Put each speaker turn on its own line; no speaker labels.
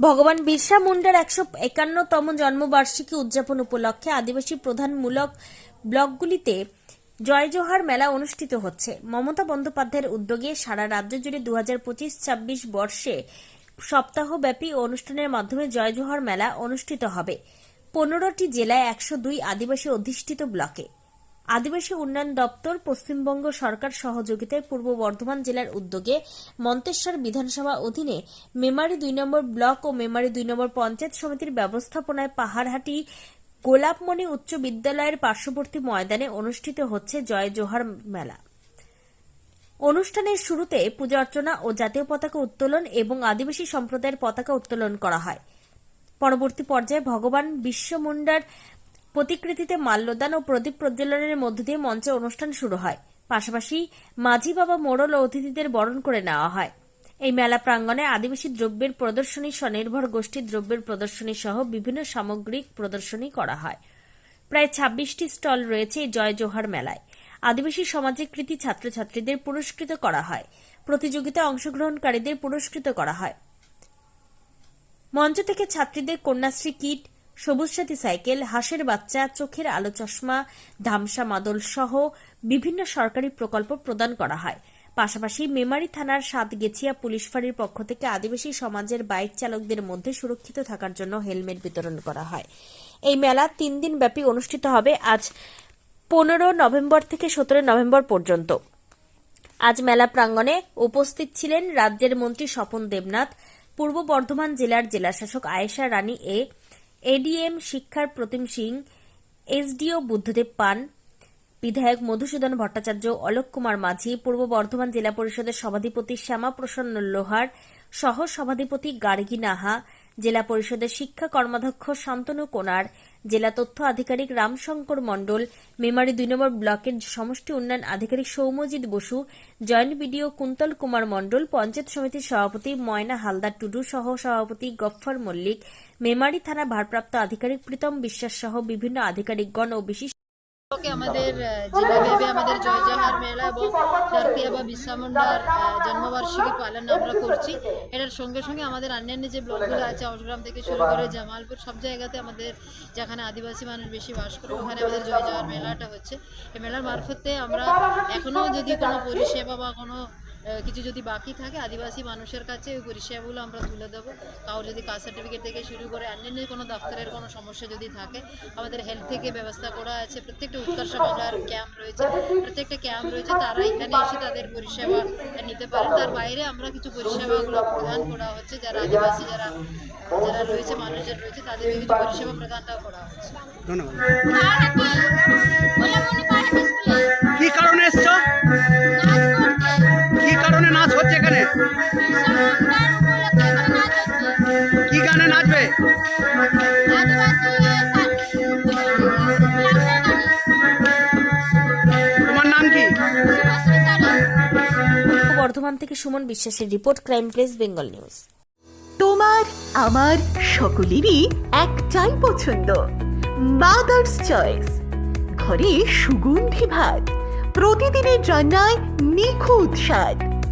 ভগবান বিরসা মুন্ডার একশো একান্নতম জন্মবার্ষিকী উদযাপন উপলক্ষে আদিবাসী প্রধানমূলক ব্লকগুলিতে জয় জোহার মেলা অনুষ্ঠিত হচ্ছে। মমতা বন্দ্যোপাধ্যায়ের উদ্যোগে সারা রাজ্য জুড়ে দু হাজার পঁচিশ ছাব্বিশ বর্ষে সপ্তাহব্যাপী অনুষ্ঠানের মাধ্যমে জয় জোহার মেলা অনুষ্ঠিত হবে। পনেরোটি জেলায় একশো দুই আদিবাসী অধিষ্ঠিত ব্লকে। আদিবাসী উন্নয়ন দপ্তর পশ্চিমবঙ্গ সরকার সহযোগিতায় পূর্ব বর্ধমান জেলার উদ্যোগে মন্তেশ্বর বিধানসভা অধীনে মেমারি দুই নম্বর ব্লক ও মেমারি দুই নম্বর পঞ্চায়েত সমিতির ব্যবস্থাপনায় পাহাড়হাটি গোলাপমণি উচ্চ বিদ্যালয়ের পার্শ্ববর্তী ময়দানে অনুষ্ঠিত হচ্ছে জয় জোহার মেলা। অনুষ্ঠানের শুরুতে পূজা অর্চনা ও জাতীয় পতাকা উত্তোলন এবং আদিবাসী সম্প্রদায়ের পতাকা উত্তোলন করা হয়। পরবর্তী পর্যায়ে ভগবান বিশ্বমুন্ডার প্রতিকৃতিতে মাল্যদান ও প্রদীপ প্রজ্বলনের মধ্য দিয়ে মঞ্চে অনুষ্ঠান শুরু হয়। পাশাপাশি মাঝি বাবা মোড়ল ও অতিথিদের বরণ করে নেওয়া হয়। এই মেলা প্রাঙ্গণে আদিবাসী দ্রব্যের প্রদর্শনী, স্বনির্ভর গোষ্ঠী দ্রব্যের প্রদর্শনী সহ বিভিন্ন সামগ্রিক প্রদর্শনী করা হয়। প্রায় ছাব্বিশটি স্টল রয়েছে এই জয় জোহার মেলায়। আদিবাসী সমাজের কৃতি ছাত্রছাত্রীদের পুরস্কৃত করা হয়। প্রতিযোগিতায় অংশগ্রহণকারীদের পুরস্কৃত করা হয়। মঞ্চ থেকে ছাত্রীদের কন্যাশ্রী কিট সবুজ সাথী সাইকেল, হাঁসের বাচ্চা, চোখের আলো চশমা, ধামসা মাদল সহ বিভিন্ন সরকারি প্রকল্প প্রদান করা হয়। পাশাপাশি মেমারি থানার সাত গেছিয়া পুলিশ ফাঁড়ির পক্ষ থেকে আদিবাসী সমাজের বাইক চালকদের মধ্যে সুরক্ষিত থাকার জন্য হেলমেট বিতরণ করা হয়। এই মেলা তিন দিন ব্যাপী অনুষ্ঠিত হবে আজ পনেরো নভেম্বর থেকে সতেরো নভেম্বর পর্যন্ত। আজ মেলা প্রাঙ্গণে উপস্থিত ছিলেন রাজ্যের মন্ত্রী স্বপন দেবনাথ, পূর্ব বর্ধমান জেলার জেলাশাসক আয়েশা রানী এ এডিএম শিক্ষার প্রতিম সিং এসডিও বুদ্ধদেব পান বিধায়ক মধুসূদন ভট্টাচার্য, অলোক কুমার মাঝি, পূর্ব বর্ধমান জেলা পরিষদের সভাধিপতি শ্যামা প্রসন্ন লোহার, সহ সভাধিপতি গার্গী নাহা, জেলা পরিষদের শিক্ষা কর্মাধ্যক্ষ শান্তনু কোনার, জেলা তথ্য আধিকারিক রামশঙ্কর মণ্ডল, মেমারি দুই নম্বর ব্লকের সমষ্টি উন্নয়ন আধিকারিক সৌম্যজিৎ বসু, জয়েন্ট বিডিও কুন্তল কুমার মণ্ডল, পঞ্চায়েত সমিতির সভাপতি ময়না হালদার টুডু সহ সভাপতি গফফর মল্লিক, মেমারি থানা ভারপ্রাপ্ত আধিকারিক প্রীতম বিশ্বাস সহ বিভিন্ন আধিকারিকগণ ও বিশিষ্ট
ওকে আমাদের যেভাবে আমাদের জয় জহার মেলা এবং ধরতি বা বিশ্বমন্ডার জন্মবার্ষিকী পালন আমরা করছি। এটার সঙ্গে সঙ্গে আমাদের অন্যান্য যে ব্লকগুলো আছে অসগ্রাম থেকে শুরু করে জামালপুর, সব জায়গাতে আমাদের যেখানে আদিবাসী মানুষ বেশি বাস করে, ওখানে আমাদের জয় জহার মেলাটা হচ্ছে। এই মেলার মারফতে আমরা এখনও যদি কোনো পরিষেবা বা কোনো কিছু যদি বাকি থাকে আদিবাসী মানুষের কাছে ওই পরিষেবাগুলো আমরা তুলে দেবো। কারোর যদি কাস্ট সার্টিফিকেট থেকে শুরু করে অন্যান্য কোনো দপ্তরের কোনো সমস্যা যদি থাকে আমাদের হেলথ থেকে ব্যবস্থা করা আছে। প্রত্যেকটা উৎকর্ষ বাংলার ক্যাম্প রয়েছে প্রত্যেকটা ক্যাম্প রয়েছে তারা এখানে এসে তাদের পরিষেবা নিতে পারে তার বাইরে আমরা কিছু পরিষেবাগুলো প্রদান করা হচ্ছে যারা আদিবাসী যারা যারা রয়েছে মানুষজন রয়েছে তাদেরকে কিছু পরিষেবা প্রদানটাও করা হচ্ছে।
ধন্যবাদ। কি গানে নাচবে? তোমার নাম কি?
বর্ধমান থেকে সুমন বিশ্বাসের report crime press Bengal news.
তোমার আমার সকলেরই একটাই পছন্দ মাদার্স চয়েস ঘরে সুগন্ধি ভাত প্রতিদিনের রান্নায় নিখুঁত স্বাদ।